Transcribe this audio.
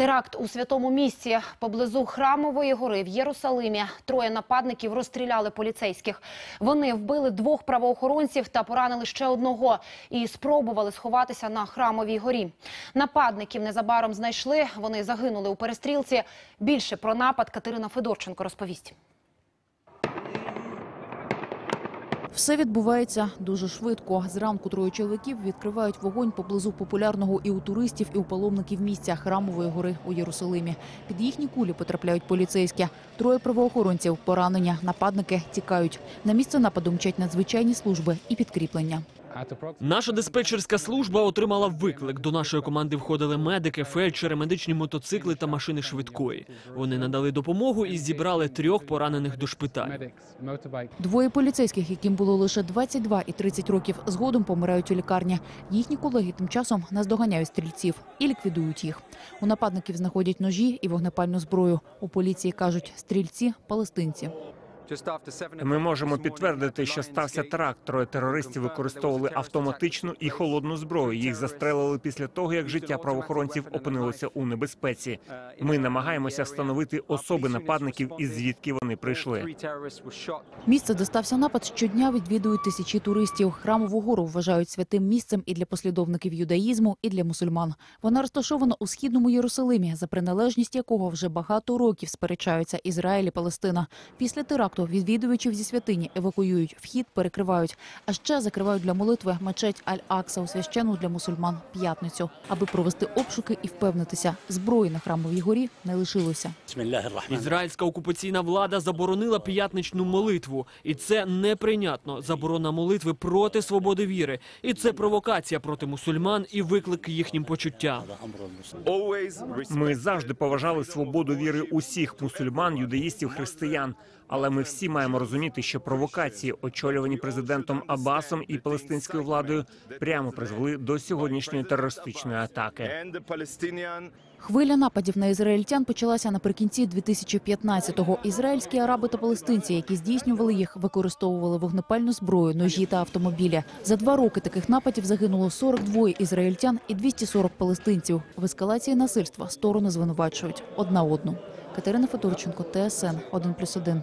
Теракт у святому місці поблизу храмової гори в Єрусалимі. Троє нападників розстріляли поліцейських. Вони вбили двох правоохоронців та поранили ще одного і спробували сховатися на храмовій горі. Нападників незабаром знайшли. Вони загинули у перестрілці. Більше про напад Катерина Федорченко розповість. Все відбувається дуже швидко. Зранку троє чоловіків відкривають вогонь поблизу популярного і у туристів, і у паломників місця Храмової гори у Єрусалимі. Під їхні кулі потрапляють поліцейські. Троє правоохоронців, поранення, нападники тікають. На місце нападу мчать надзвичайні служби і підкріплення. Наша диспетчерська служба отримала виклик. До нашої команди входили медики, фельдшери, медичні мотоцикли та машини швидкої. Вони надали допомогу і зібрали трьох поранених до шпиталю. Двоє поліцейських, яким було лише 22 і 30 років, згодом помирають у лікарні. Їхні колеги тим часом наздоганяють стрільців і ліквідують їх. У нападників знаходять ножі і вогнепальну зброю. У поліції кажуть, стрільці – палестинці. Ми можемо підтвердити, що стався теракт. Троє терористів використовували автоматичну і холодну зброю. Їх застрелили після того, як життя правоохоронців опинилося у небезпеці. Ми намагаємося встановити особи нападників і звідки вони прийшли. Місце, де стався напад, щодня відвідують тисячі туристів. Храмову гору вважають святим місцем і для послідовників юдаїзму, і для мусульман. Вона розташована у східному Єрусалимі, за приналежність якого вже багато років сперечаються Ізраїль і Палестина. Після теракту відвідувачів зі святині евакуюють, вхід перекривають, а ще закривають для молитви мечеть Аль-Акса у священну для мусульман п'ятницю, аби провести обшуки і впевнитися, зброї на храмовій горі не лишилося. Ізраїльська окупаційна влада заборонила п'ятничну молитву, і це неприйнятно. Заборона молитви проти свободи віри, і це провокація проти мусульман і виклик їхнім почуттям. Ми завжди поважали свободу віри усіх мусульман, юдаїстів, християн. Але ми всі маємо розуміти, що провокації, очолювані президентом Аббасом і палестинською владою, прямо призвели до сьогоднішньої терористичної атаки. Хвиля нападів на ізраїльтян почалася наприкінці 2015-го. Ізраїльські араби та палестинці, які здійснювали їх, використовували вогнепальну зброю, ножі та автомобілі. За два роки таких нападів загинуло 42 ізраїльтян і 240 палестинців. В ескалації насильства сторони звинувачують одна одну. Катерина Федорченко, ТСН 1+,1.